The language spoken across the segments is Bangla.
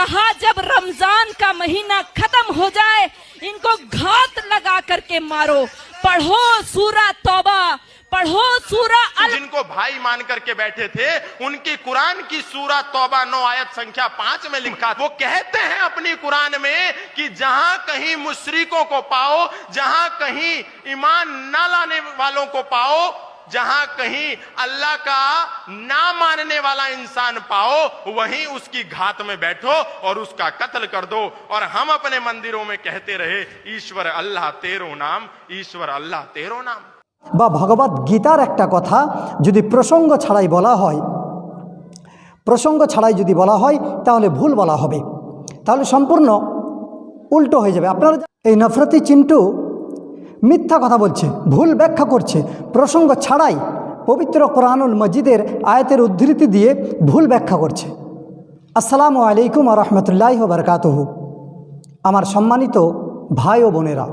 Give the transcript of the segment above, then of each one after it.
कहा जब रमज़ान का महीना खत्म हो जाए, इनको घात लगा करके मारो। पढ़ो सूरा तौबा, पढ़ो सूरा अल जिनको भाई मान करके बैठे थे, उनकी कुरान की सूरा तौबा नौ आयत संख्या पाँच में लिखा वो कहते हैं अपनी कुरान में कि जहाँ कहीं मुशरिकों को पाओ, जहाँ कहीं ईमान न लाने वालों को पाओ जहां कहीं अल्लाह का ना मानने वाला इंसान पाओ वहीं उसकी घात में बैठो और उसका कत्ल कर दो और हम अपने मंदिरों में कहते रहे ईश्वर अल्लाह तेरो नाम ईश्वर अल्लाह तेरो नाम বা ভগবত গীতার একটা কথা যদি প্রসঙ্গ ছাড়াই বলা হয় প্রসঙ্গ ছাড়াই যদি বলা হয় তাহলে ভুল বলা হবে তাহলে সম্পূর্ণ উল্টো হয়ে যাবে আপনারা জা- এই নফরতি চিন্টু মিথ্যা কথা বলছে, ভুল ব্যাখ্যা করছে। প্রসঙ্গ ছাড়াই পবিত্র কোরআনুল মজিদের আয়াতের উদ্ধৃতি দিয়ে ভুল ব্যাখ্যা করছে। আসসালামু আলাইকুম রহমতুল্লাহ বরকাতহ। আমার সম্মানিত ভাই ও বোনেরা,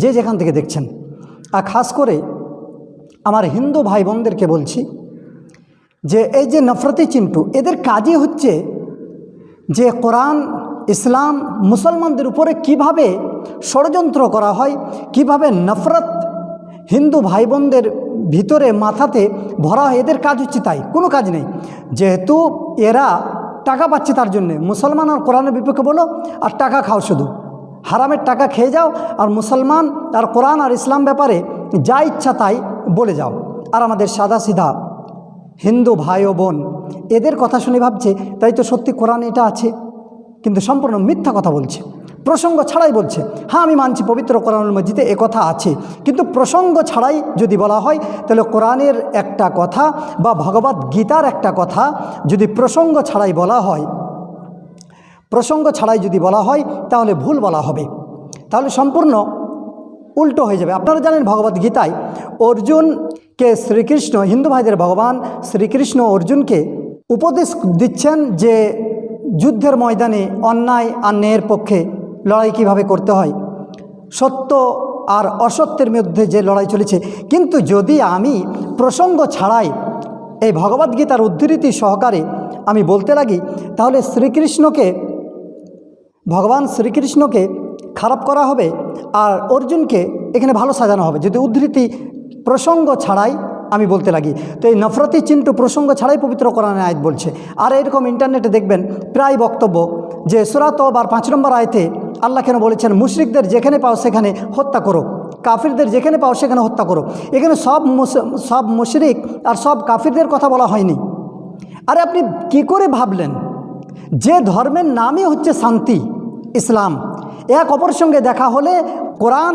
যে যেখান থেকে দেখছেন, আর খাস করে আমার হিন্দু ভাই বোনদেরকে বলছি যে, এই যে নফরতি চিন্টু, এদের কাজই হচ্ছে যে কোরআন, ইসলাম, মুসলমানদের উপরে কীভাবে ষড়যন্ত্র করা হয়। কীভাবে নফরত হিন্দু ভাই বোনদের ভিতরে মাথাতে ভরা হয়, এদের কাজ হচ্ছে তাই, কোনো কাজ নেই। যেহেতু এরা টাকা পাচ্ছে তার জন্যে, মুসলমান আর কোরআনের বিপক্ষে বলো, আর টাকা খাও শুধু। হারামের টাকা খেয়ে যাও, আর মুসলমান আর কোরআন আর ইসলাম ব্যাপারে যা ইচ্ছা তাই বলে যাও। আর আমাদের সাদা সিধা হিন্দু ভাই ও বোন, এদের কথা শুনে ভাবছে, তাই তো সত্যি কোরআন এটা আছে, কিন্তু সম্পূর্ণ মিথ্যা কথা বলছে। প্রসঙ্গ ছাড়াই বলছে হ্যাঁ আমি মানছি পবিত্র কোরআনুল মসজিদে এ কথা আছে। কিন্তু প্রসঙ্গ ছাড়াই যদি বলা হয়, তাহলে কোরআনের একটা কথা বা ভগবত গীতার একটা কথা যদি প্রসঙ্গ ছাড়াই বলা হয়, প্রসঙ্গ ছাড়াই যদি বলা হয়, তাহলে ভুল বলা হবে। তাহলে সম্পূর্ণ উল্টো হয়ে যাবে। আপনারা জানেন ভগবত গীতায় অর্জুনকে শ্রীকৃষ্ণ, হিন্দু ভাইদের ভগবান শ্রীকৃষ্ণ অর্জুনকে উপদেশ দিচ্ছেন যে যুদ্ধের ময়দানে অন্যায় আর পক্ষে লড়াই কীভাবে করতে হয়? সত্য আর অসত্যের মধ্যে যে লড়াই চলেছে। কিন্তু যদি আমি প্রসঙ্গ ছাড়াই এই ভগবদ্গীতার উদ্ধৃতি সহকারে আমি বলতে লাগি, তাহলে শ্রীকৃষ্ণকে, ভগবান শ্রীকৃষ্ণকে খারাপ করা হবে আর অর্জুনকে এখানে ভালো সাজানো হবে। যদি উদ্ধৃতি প্রসঙ্গ ছাড়াই আমি বলতে লাগি। তো এই নফরতি চিন্টু প্রসঙ্গ ছাড়াই পবিত্র কোরআনে আয়াত বলছে। আর এরকম ইন্টারনেটে দেখবেন প্রায় বক্তব্য যে সুরাত আর পাঁচ নম্বর আয়তে আল্লাহ কেন বলেছেন, মুশরিকদের যেখানে পাও সেখানে হত্যা করো, কাফিরদের যেখানে পাও সেখানে হত্যা করো। এখানে সব সব মুশরিক আর সব কাফিরদের কথা বলা হয়নি। আরে আপনি কি করে ভাবলেন যে ধর্মের নামই হচ্ছে শান্তি, ইসলাম। এক অপর সঙ্গে দেখা হলে কোরআন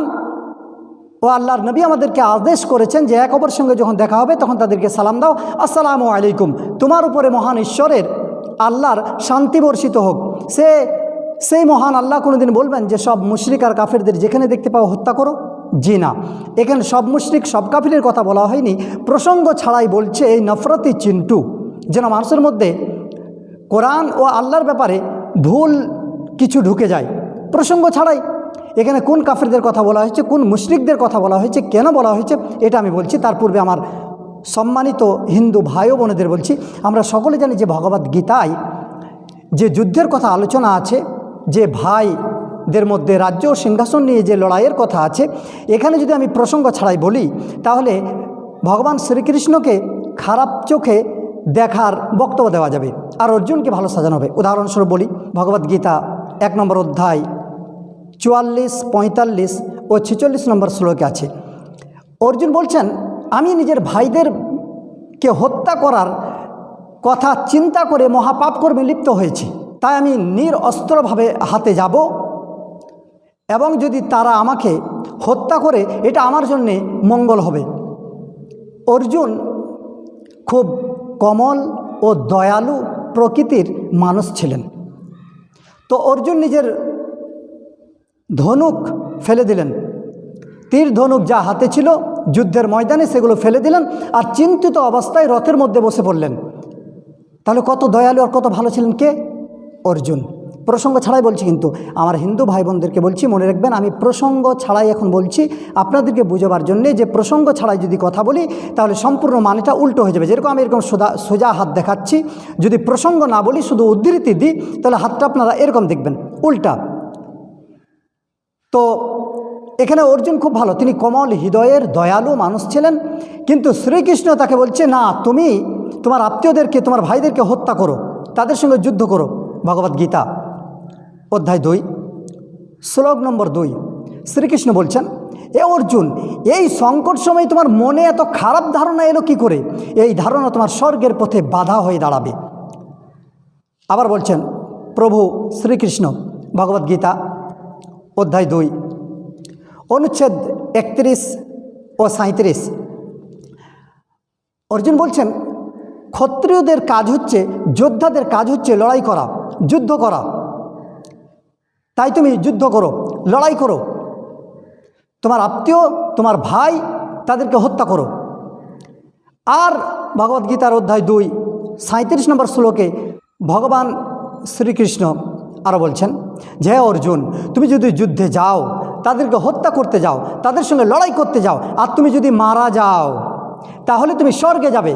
ও আল্লাহর নবী আমাদেরকে আদেশ করেছেন যে এক অপরের সঙ্গে যখন দেখা হবে, তখন তাদেরকে সালাম দাও। আসসালামু আলাইকুম। তোমার উপরে মহান ঈশ্বরের আল্লাহর শান্তি বর্ষিত হোক। সে, সেই মহান আল্লাহ কোনোদিন বলবেন যে, সব মুশরিক আর কাফেরদের যেখানে দেখতে পাও হত্যা করো? জি না। এখানে সব মুশরিক, সব কাফিরের কথা বলা হয়নি। প্রসঙ্গ ছাড়াই বলছে এই নফরতি চিন্টু। যেন মানুষের মধ্যে কোরআন ও আল্লাহর ব্যাপারে ভুল কিছু ঢুকে যায়। প্রসঙ্গ ছাড়াই এখানে কোন কাফেরদের কথা বলা হয়েছে, কোন মুশরিকদের কথা বলা হয়েছে, কেন বলা হয়েছে, এটা আমি বলছি। তার পূর্বে আমার সম্মানিত হিন্দু ভাই ও বোনেদের বলছি, আমরা সকলে জানি যে ভগবত গীতায় যে যুদ্ধের কথা আলোচনা আছে, যে ভাইদের মধ্যে রাজ্য ও সিংহাসন নিয়ে যে লড়াইয়ের কথা আছে, এখানে যদি আমি প্রসঙ্গ ছাড়াই বলি, তাহলে ভগবান শ্রীকৃষ্ণকে খারাপ চোখে দেখার বক্তব্য দেওয়া যাবে, আর অর্জুনকে ভালো সাজানো হবে। উদাহরণস্বরূপ বলি ভগবদ্গীতা এক নম্বর অধ্যায় চুয়াল্লিশ, পঁয়তাল্লিশ ও ছেচল্লিশ নম্বর শ্লোকে আছে। অর্জুন বলছেন, আমি নিজের ভাইদেরকে হত্যা করার কথা চিন্তা করে মহাপাপ কর্মে লিপ্ত হয়েছি। তাই আমি নিরস্ত্রভাবে হাতে যাব এবং যদি তারা আমাকে হত্যা করে, এটা আমার জন্যে মঙ্গল হবে। অর্জুন খুব কমল ও দয়ালু প্রকৃতির মানুষ ছিলেন। তো অর্জুন নিজের ধনুক ফেলে দিলেন। তীর ধনুক যা হাতে ছিল, যুদ্ধের ময়দানে সেগুলো ফেলে দিলেন আর চিন্তিত অবস্থায় রথের মধ্যে বসে পড়লেন। তাহলে কত দয়ালু আর কত ভালো ছিলেন কে? অর্জুন। প্রসঙ্গ ছাড়াই বলছি কিন্তু, আমার হিন্দু ভাই বোনদেরকে বলছি, মনে রাখবেন, আমি প্রসঙ্গ ছাড়াই এখন বলছি আপনাদেরকে বুঝবার জন্যে যে প্রসঙ্গ ছাড়াই যদি কথা বলি, তাহলে সম্পূর্ণ মানেটা উল্টো হয়ে যাবে। যেরকম আমি এরকম সোজা সোজা হাত দেখাচ্ছি, যদি প্রসঙ্গ না বলি, শুধু উদ্ধৃতি দিই, তাহলে হাতটা আপনারা এরকম দেখবেন, উল্টা। তো এখানে অর্জুন খুব ভালো। তিনি কমল, হৃদয়ের দয়ালু মানুষ ছিলেন, কিন্তু শ্রীকৃষ্ণ তাকে বলছে, না, তুমি তোমার আত্মীয়দেরকে, তোমার ভাইদেরকে হত্যা করো, তাদের সঙ্গে যুদ্ধ করো। ভগবদ গীতা, অধ্যায় দুই, শ্লোক নম্বর দুই। শ্রীকৃষ্ণ বলছেন, এ অর্জুন, এই সংকট সময় তোমার মনে এত খারাপ ধারণা এলো কি করে? এই ধারণা তোমার স্বর্গের পথে বাধা হয়ে দাঁড়াবে। আবার বলছেন, প্রভু শ্রীকৃষ্ণ ভগবদ গীতা অধ্যায় দুই। অনুচ্ছেদ একত্রিশ ও সাঁত্রিশ অর্জুন বলছেন, ক্ষত্রিয়দের কাজ হচ্ছে, যোদ্ধাদের কাজ হচ্ছে লড়াই করা, যুদ্ধ করা। তাই তুমি যুদ্ধ করো, লড়াই করো। তোমার আত্মীয়, তোমার ভাই তাদেরকে হত্যা করো। আর ভগবদ্গীতার অধ্যায় দুই সাঁত্রিশ নম্বর শ্লোকে ভগবান শ্রীকৃষ্ণ আরও বলছেন যে অর্জুন, তুমি যদি যুদ্ধে যাও, তাদেরকে হত্যা করতে যাও, তাদের সঙ্গে লড়াই করতে যাও, আর তুমি যদি মারা যাও, তাহলে তুমি স্বর্গে যাবে।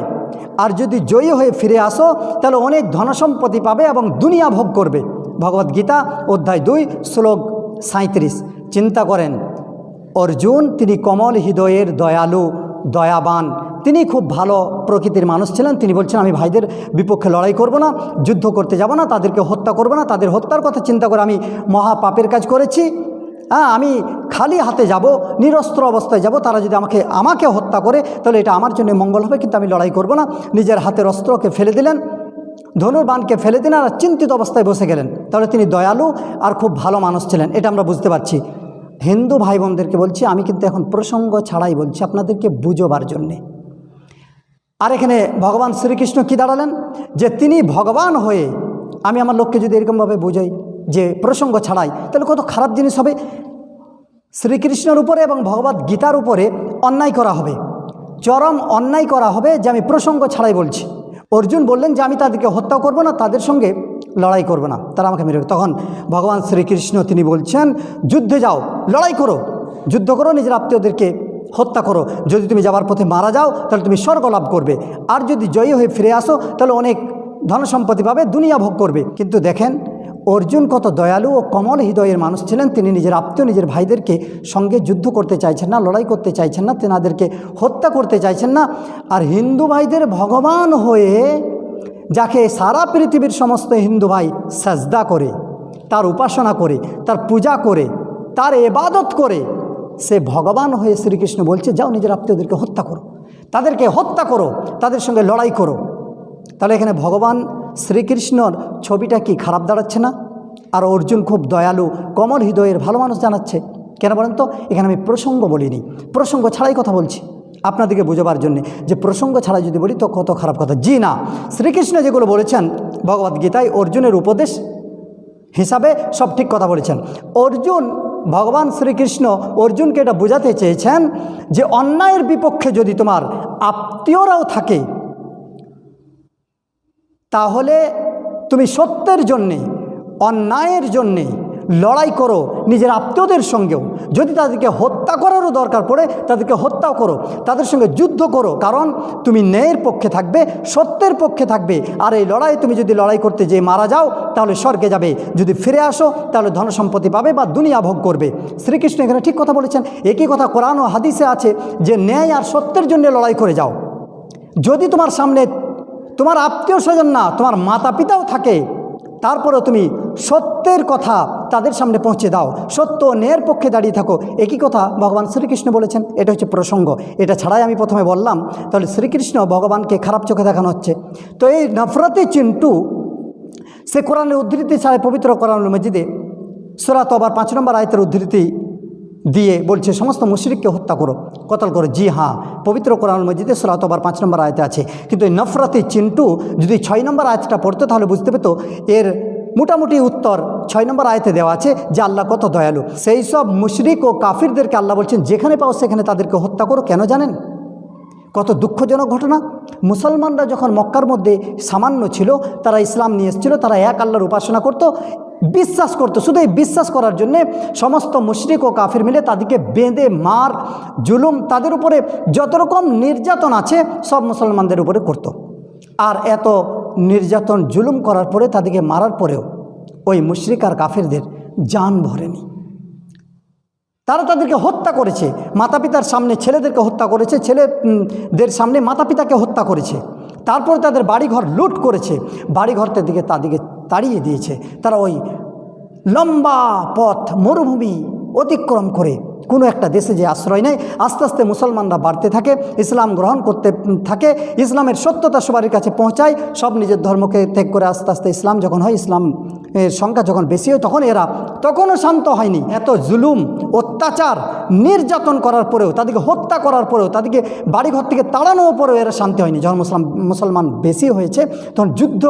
আর যদি জয়ী হয়ে ফিরে আসো, তাহলে অনেক ধনসম্পত্তি পাবে এবং দুনিয়া ভোগ করবে। ভগবদ্গীতা অধ্যায় দুই, শ্লোক সাঁত্রিশ চিন্তা করেন, অর্জুন, তিনি কমল হৃদয়ের দয়ালু। দয়াবান। তিনি খুব ভালো প্রকৃতির মানুষ ছিলেন। তিনি বলছেন, আমি ভাইদের বিপক্ষে লড়াই করব না, যুদ্ধ করতে যাব না, তাদেরকে হত্যা করব না, তাদের হত্যার কথা চিন্তা করে আমি মহা পাপের কাজ করেছি। হ্যাঁ আমি খালি হাতে যাব, নিরস্ত্র অবস্থায় যাব। তারা যদি আমাকে আমাকে হত্যা করে, তাহলে এটা আমার জন্য মঙ্গল হবে, কিন্তু আমি লড়াই করব না। নিজের হাতের অস্ত্রকে ফেলে দিলেন। ধনুর্বাণকে ফেলে দিলেন আর চিন্তিত অবস্থায় বসে গেলেন। তাহলে তিনি দয়ালু আর খুব ভালো মানুষ ছিলেন, এটা আমরা বুঝতে পারছি। হিন্দু ভাই বোনদেরকে বলছি, আমি কিন্তু এখন প্রসঙ্গ ছাড়াই বলছি আপনাদেরকে বুঝোবার জন্যে। আর এখানে ভগবান শ্রীকৃষ্ণ কি দাঁড়ালেন? যে তিনি ভগবান হয়ে, আমি আমার লোককে যদি এরকমভাবে বুঝাই, যে প্রসঙ্গ ছাড়াই, তাহলে কত খারাপ জিনিস হবে। শ্রীকৃষ্ণের উপরে এবং ভগবত গীতার উপরে অন্যায় করা হবে। চরম অন্যায় করা হবে যে আমি প্রসঙ্গ ছাড়াই বলছি। অর্জুন বললেন যে, আমি তাদেরকে হত্যা করব না, তাদের সঙ্গে লড়াই করব না। তারা আমাকে মেরে তখন ভগবান শ্রীকৃষ্ণ তিনি বলছেন, যুদ্ধে যাও, লড়াই করো, যুদ্ধ করো, নিজের আত্মীয়দেরকে হত্যা করো। যদি তুমি যাওয়ার পথে মারা যাও, তাহলে তুমি স্বর্গ লাভ করবে। আর যদি জয়ী হয়ে ফিরে আসো, তাহলে অনেক ধন সম্পত্তি পাবে, দুনিয়া ভোগ করবে। কিন্তু দেখেন অর্জুন কত দয়ালু ও কমল হৃদয়ের মানুষ ছিলেন, তিনি নিজের আত্মীয়, নিজের ভাইদেরকে সঙ্গে যুদ্ধ করতে চাইছেন না, লড়াই করতে চাইছেন না, তেনাদেরকে হত্যা করতে চাইছেন না। আর হিন্দু ভাইদের ভগবান হয়ে যাকে সারা পৃথিবীর সমস্ত হিন্দু ভাই সাজদা করে, তার উপাসনা করে, তার পূজা করে, তার এবাদত করে, সে ভগবান হয়ে শ্রীকৃষ্ণ বলছে, যাও নিজের আত্মীয়দেরকে হত্যা করো, তাদেরকে হত্যা করো, তাদের সঙ্গে লড়াই করো। তাহলে এখানে ভগবান শ্রীকৃষ্ণর ছবিটা কি খারাপ দাঁড়াচ্ছে না? আর অর্জুন খুব দয়ালু, কমল হৃদয়ের ভালো মানুষ জানাচ্ছে। কেন বলেন তো? এখানে আমি প্রসঙ্গ বলিনি। প্রসঙ্গ ছাড়াই কথা বলছি। আপনাদেরকে বোঝাবার জন্যে যে প্রসঙ্গ ছাড়া যদি বলি তো কত খারাপ কথা। জি না, শ্রীকৃষ্ণ যেগুলো বলেছেন ভগবদ্গীতায় অর্জুনের উপদেশ হিসাবে সব ঠিক কথা বলেছেন। অর্জুন, ভগবান শ্রীকৃষ্ণ অর্জুনকে এটা বোঝাতে চেয়েছেন যে অন্যায়ের বিপক্ষে যদি তোমার আত্মীয়রাও থাকে তাহলে তুমি সত্যের জন্যে, অন্যায়ের জন্যে লড়াই করো নিজের আত্মীয়দের সঙ্গেও। যদি তাদেরকে হত্যা করারও দরকার পড়ে, তাদেরকে হত্যাও করো। তাদের সঙ্গে যুদ্ধ করো, কারণ তুমি ন্যায়ের পক্ষে থাকবে, সত্যের পক্ষে থাকবে। আর এই লড়াই তুমি যদি লড়াই করতে যেয়ে মারা যাও, তাহলে স্বর্গে যাবে। যদি ফিরে আসো, তাহলে ধনসম্পত্তি পাবে বা দুনিয়া ভোগ করবে। শ্রীকৃষ্ণ এখানে ঠিক কথা বলেছেন। একই কথা কোরআন ও হাদিসে আছে যে ন্যায় আর সত্যের জন্য লড়াই করে যাও। যদি তোমার সামনে তোমার আত্মীয় স্বজন না, তোমার মাতা পিতাও থাকে। তারপরেও তুমি সত্যের কথা তাদের সামনে পৌঁছে দাও। সত্য ও ন্যায়ের পক্ষে দাঁড়িয়ে থাকো। একই কথা ভগবান শ্রীকৃষ্ণ বলেছেন, এটা হচ্ছে প্রসঙ্গ। এটা ছাড়াই আমি প্রথমে বললাম, তাহলে শ্রীকৃষ্ণ ভগবানকে খারাপ চোখে দেখানো হচ্ছে। তো এই নফরতি চিন্টু, সে কোরআনের উদ্ধৃতি ছাড়াই পবিত্র কোরআন মসজিদে সুরাত আবার পাঁচ নম্বর আয়তের উদ্ধৃতি দিয়ে বলছে, সমস্ত মুশরিককে হত্যা করো। কতল করো, জি হ্যাঁ। পবিত্র কোরআন মসজিদে আবার পাঁচ নম্বর আয়তে আছে। কিন্তু এই নফরতি চিন্টু যদি ছয় নম্বর আয়তটা পড়তো, তাহলে বুঝতে পেতো এর মোটামুটি উত্তর ছয় নম্বর আয়তে দেওয়া আছে যে আল্লাহ কত দয়ালু। সেই সব মুশরিক ও কাফিরদেরকে আল্লাহ বলছেন, যেখানে পাও সেখানে তাদেরকে হত্যা করো। কেন জানেন? কত দুঃখজনক ঘটনা। মুসলমানরা যখন মক্কার মধ্যে সামান্য ছিল, তারা ইসলাম নিয়ে এসেছিল, তারা এক আল্লাহর উপাসনা করত, বিশ্বাস করতো। শুধু এই বিশ্বাস করার জন্যে সমস্ত মুশরিক ও কাফির মিলে তাদেরকে বেঁধে, মার, জুলুম তাদের উপরে যত রকম নির্যাতন আছে, সব মুসলমানদের উপরে করত। আর এত নির্যাতন, জুলুম করার পরে তাদেরকে মারার পরেও ওই মুশরিক আর কাফিরদের জান ভরেনি। তারা তাদেরকে হত্যা করেছে। মাতা পিতার সামনে ছেলেদেরকে হত্যা করেছে, ছেলেদের সামনে মাতা পিতাকে হত্যা করেছে। তারপরে তাদের বাড়িঘর লুট করেছে। বাড়িঘর দিকে তাদেরকে তাড়িয়ে দিয়েছে। তারা ওই লম্বা পথ, মরুভূমি অতিক্রম করে কোনো একটা দেশে যে আশ্রয় নেয়, আস্তে আস্তে মুসলমানরা বাড়তে থাকে, ইসলাম গ্রহণ করতে থাকে, ইসলামের সত্যতা সবার কাছে পৌঁছায়, সব নিজের ধর্মকে ত্যাগ করে আস্তে আস্তে ইসলাম যখন হয়, ইসলাম সংখ্যা যখন বেশি হয়, তখন এরা তখনও শান্ত হয়নি। এত জুলুম অত্যাচার নির্যাতন করার পরেও, তাদেরকে হত্যা করার পরেও, তাদেরকে বাড়িঘর থেকে তাড়ানোর পরেও এরা শান্তি হয়নি। যখন মুসলাম, মুসলমান বেশি হয়েছে, তখন যুদ্ধ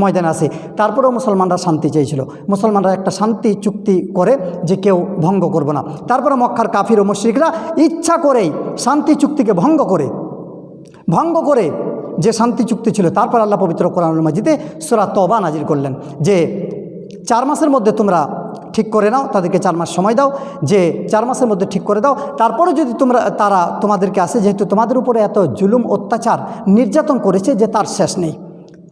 ময়দানে আসে। তারপরেও মুসলমানরা শান্তি চেয়েছিল। মুসলমানরা একটা শান্তি চুক্তি করে যে কেউ ভঙ্গ করবে না। তারপরে মক্কার কাফির ও মুশ্রিকরা ইচ্ছা করেই শান্তি চুক্তিকে ভঙ্গ করে ভঙ্গ করে যে শান্তি চুক্তি ছিল, তারপর আল্লাহ পবিত্র কোরআনুল মাজিদে সোরা তবা নাজির করলেন যে, চার মাসের মধ্যে তোমরা ঠিক করে নাও, তাদেরকে চার মাস সময় দাও, যে চার মাসের মধ্যে ঠিক করে দাও। তারপরে যদি তোমরা, তারা তোমাদেরকে আসে, যেহেতু তোমাদের উপরে এত জুলুম, অত্যাচার, নির্যাতন করেছে যে তার শেষ নেই।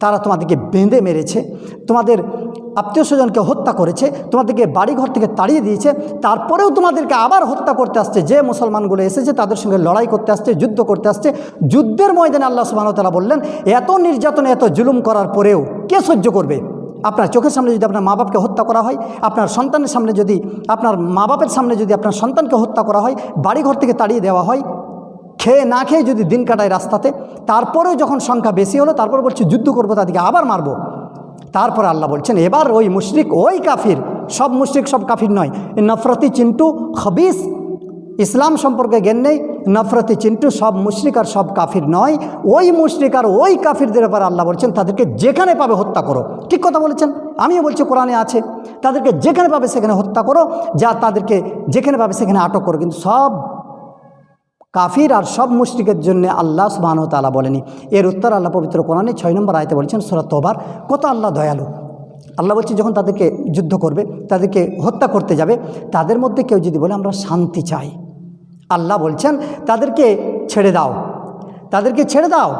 তারা তোমাদেরকে বেঁধে মেরেছে, তোমাদের আত্মীয় স্বজনকে হত্যা করেছে, তোমাদেরকে বাড়িঘর থেকে তাড়িয়ে দিয়েছে, তারপরেও তোমাদেরকে আবার হত্যা করতে আসছে, যে মুসলমানগুলো এসেছে, তাদের সঙ্গে লড়াই করতে আসছে, যুদ্ধ করতে আসছে। যুদ্ধের ময়দানে আল্লাহ সুবাহতালা বললেন, এত নির্যাতন, এত জুলুম করার পরেও কে সহ্য করবে? আপনার চোখের সামনে যদি আপনার মা বাপকে হত্যা করা হয়, আপনার সন্তানের সামনে যদি, আপনার মা বাপের সামনে যদি আপনার সন্তানকে হত্যা করা হয়, বাড়িঘর থেকে তাড়িয়ে দেওয়া হয়, খেয়ে না খেয়ে যদি দিন কাটায় রাস্তাতে, তারপরেও যখন সংখ্যা বেশি হলো, তারপর বলছে, যুদ্ধ করব, তাদেরকে আবার মারবো। তারপর আল্লাহ বলছেন, এবার ওই মুশরিক, ওই কাফির, সব মুশরিক সব কাফির নয় নফরতি চিন্টু খবিস ইসলাম সম্পর্কে জ্ঞান নেই, নফরতি চিন্টু সব মুশরিক আর সব কাফির নয়। ওই মুশরিক আর ওই কাফিরদের ব্যাপারে আল্লাহ বলছেন, তাদেরকে যেখানে পাবে হত্যা করো। ঠিক কথা বলেছেন? আমিও বলছি কোরআনে আছে। তাদেরকে যেখানে পাবে সেখানে হত্যা করো, যা তাদেরকে যেখানে পাবে সেখানে আটক করো। কিন্তু সব কাফির আর সব মুশরিকের জন্য আল্লাহ সুবাহন তালা বলেনি। এর উত্তর আল্লাহ পবিত্র কোরআনে ছয় নম্বর আয়তে বলছেন সুরাত তোবার, কত আল্লাহ দয়ালু। আল্লাহ বলছে, যখন তাদেরকে যুদ্ধ করবে, তাদেরকে হত্যা করতে যাবে, তাদের মধ্যে কেউ যদি বলে, আমরা শান্তি চাই। আল্লাহ বলছেন, তাদেরকে ছেড়ে দাও। তাদেরকে ছেড়ে দাও।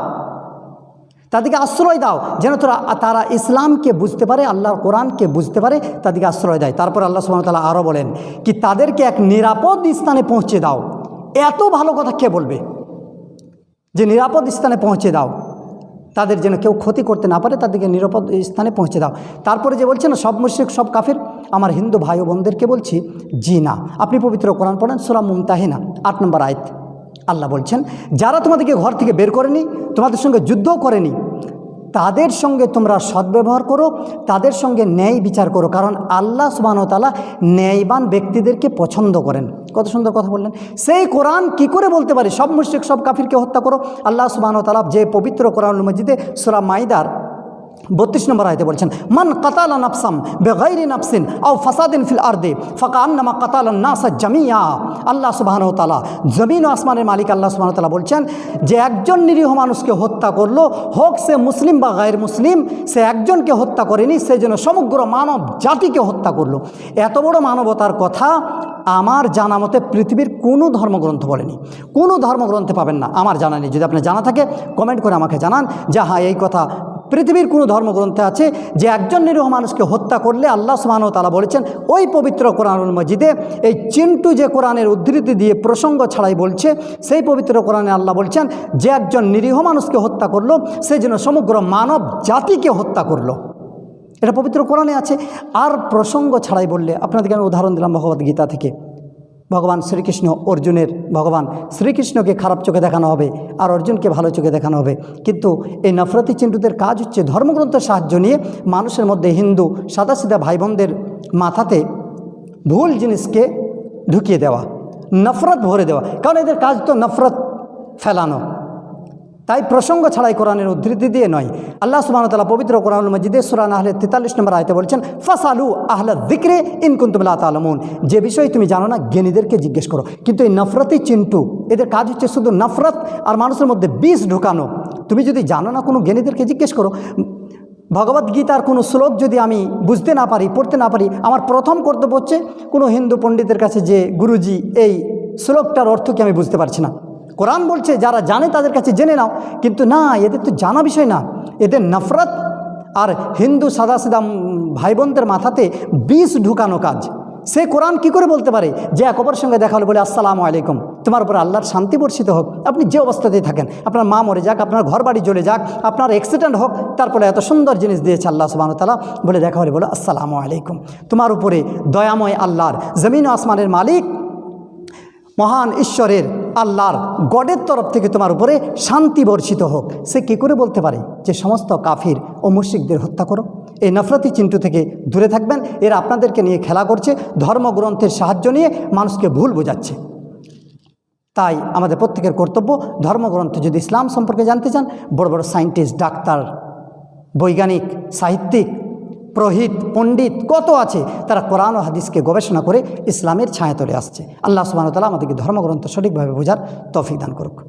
তাদেরকে আশ্রয় দাও। যেন তোরা, তারা ইসলামকে বুঝতে পারে, আল্লাহর কোরআনকে বুঝতে পারে, তাদেরকে আশ্রয় দেয়। তারপর আল্লাহ সুবাহতাল্লাহ আরও বলেন কি, তাদেরকে এক নিরাপদ স্থানে পৌঁছে দাও। এত ভালো কথা কে বলবে? যে নিরাপদ স্থানে পৌঁছে দাও। তাদের যেন কেউ ক্ষতি করতে না পারে, তাদেরকে নিরাপদ স্থানে পৌঁছে দাও। তারপরে যে বলছে না, সব মুশ্রিক, সব কাফের, আমার হিন্দু ভাই ও বোনদেরকে বলছি, জি না। আপনি পবিত্র কোরআন পড়েন, সুরা মুমতাহিনা, আট নম্বর আয়ত। আল্লাহ বলছেন, যারা তোমাদেরকে ঘর থেকে বের করেনি, তোমাদের সঙ্গে যুদ্ধও করেনি তাদের সঙ্গে তোমরা সদ্ব্যবহার করো, তাদের সঙ্গে ন্যায় বিচার করো। কারণ আল্লাহ সুবাহতালা ন্যায়বান ব্যক্তিদেরকে পছন্দ করেন। কত সুন্দর কথা বললেন। সেই কোরআন কি করে বলতে পারে? সব মুশ্রিক, সব কাফিরকে হত্যা করো। আল্লাহ সুবাহতালা যে পবিত্র কোরআন মসজিদে সুরা মাইদার বত্রিশ নম্বর আয়তে বলছেন, মান কাতালা নাফসাম বেগাইরি নাফসিন আও ফাসাদিন ফিল আর্দে ফাঁকা আন্নামা কাতাল নাসা জামিয়া। আল্লাহ সুবাহন তালা জমিন ও আসমানের মালিক আল্লাহ সুবাহন তালা বলছেন, যে একজন নিরীহ মানুষকে হত্যা করল, হোক সে মুসলিম বা গায়ের মুসলিম, সে একজনকে হত্যা করেনি সেই জন্য সমগ্র মানব জাতিকে হত্যা করল। এত বড় মানবতার কথা আমার জানা মতে পৃথিবীর কোনো ধর্মগ্রন্থ বলেনি। কোনো ধর্মগ্রন্থে পাবেন না, আমার জানা নেই। যদি আপনার জানা থাকে, কমেন্ট করে আমাকে জানান যে হ্যাঁ এই কথা পৃথিবীর কোনো ধর্মগ্রন্থে আছে যে একজন নিরীহ মানুষকে হত্যা করলে আল্লাহ সুবাহ তালা বলেছেন, ওই পবিত্র কোরআনুল মজিদে এই চিন্টু যে কোরআনের উদ্ধৃতি দিয়ে প্রসঙ্গ ছাড়াই বলছে, সেই পবিত্র কোরআনে আল্লাহ বলছেন, যে একজন নিরীহ মানুষকে হত্যা করল, সে যেন সমগ্র মানব জাতিকে হত্যা করল। এটা পবিত্র কোরআনে আছে। আর প্রসঙ্গ ছাড়াই বললে, আপনাদেরকে আমি উদাহরণ দিলাম ভগবদ্গীতা থেকে। ভগবান শ্রীকৃষ্ণ অর্জুনের ভগবান শ্রীকৃষ্ণকে খারাপ চোখে দেখানো হবে আর অর্জুনকে ভালো চোখে দেখানো হবে। কিন্তু এই নফরতি চিন্টুদের কাজ হচ্ছে ধর্মগ্রন্থের সাহায্য নিয়ে মানুষের মধ্যে হিন্দু সাদাসিধা ভাই বোনদের মাথাতে ভুল জিনিসকে ঢুকিয়ে দেওয়া, নফরত ভরে দেওয়া। কারণ এদের কাজ তো নফরত ফেলানো। তাই প্রসঙ্গ ছাড়াই কোরআনের উদ্ধৃতি দিয়ে নয়। আল্লাহ তাআলা পবিত্র কোরআনুল মাজিদে সূরা নাহলের 43 নম্বর আয়াতে বলছেন, ফাসালু আহলা যিকরি ইন কুনতুম লা তা'লামুন যে বিষয়ে তুমি জানো না, জ্ঞানীদেরকে জিজ্ঞেস করো। কিন্তু এই নফরতি চিন্টু। এদের কাজ হচ্ছে শুধু নফরত আর মানুষের মধ্যে বিষ ঢুকানো। তুমি যদি জানো না কোনো জ্ঞানীদেরকে জিজ্ঞেস করো ভগবদ গীতার কোনো শ্লোক যদি আমি বুঝতে না পারি, পড়তে না পারি, আমার প্রথম কর্তব্য হচ্ছে কোনো হিন্দু পণ্ডিতের কাছে যে, গুরুজি, এই শ্লোকটার অর্থ কি আমি বুঝতে পারছি না? কোরআন বলছে, যারা জানে তাদের কাছে জেনে নাও। কিন্তু না, এদের তো জানা বিষয় না। এদের নফরত আর হিন্দু সাদাসিদা ভাই বোনদের মাথাতে বিষ ঢুকানো কাজ। সে কোরআন কি করে বলতে পারে? যে এক অপরের সঙ্গে দেখা হলে, বলে, আসসালামু আলাইকুম। তোমার উপর আল্লাহর শান্তি বর্ষিত হোক। আপনি যে অবস্থাতেই থাকেন, আপনার মা মরে যাক, আপনার ঘর বাড়ি জ্বলে যাক, আপনার অ্যাক্সিডেন্ট হোক, তারপরে এত সুন্দর জিনিস দিয়েছে আল্লাহ সুবাহ তালা বলে দেখা হলে, বলে, আসসালামু আলাইকুম। তোমার উপরে দয়াময় আল্লাহর জমিন আসমানের মালিক মহান ঈশ্বরের আল্লাহর গডের তরফ থেকে তোমার উপরে শান্তি বর্ষিত হোক। সে কী করে বলতে পারে যে সমস্ত কাফির ও মুশিকদের হত্যা করো? এই নফরতি চিন্টু থেকে দূরে থাকবেন। এরা আপনাদেরকে নিয়ে খেলা করছে, ধর্মগ্রন্থের সাহায্য নিয়ে মানুষকে ভুল বোঝাচ্ছে। তাই আমাদের প্রত্যেকের কর্তব্য ধর্মগ্রন্থ যদি ইসলাম সম্পর্কে জানতে চান, বড় বড় সায়েন্টিস্ট ডাক্তার, বৈজ্ঞানিক, সাহিত্যিক প্রহিত, পণ্ডিত, কত আছে, তারা কোরআন ও হাদিসকে গবেষণা করে ইসলামের ছায়া তলে আসছে। আল্লাহ সুবাহতালা আমাদেরকে ধর্মগ্রন্থ সঠিকভাবে বোঝার তৌফিক দান করুক।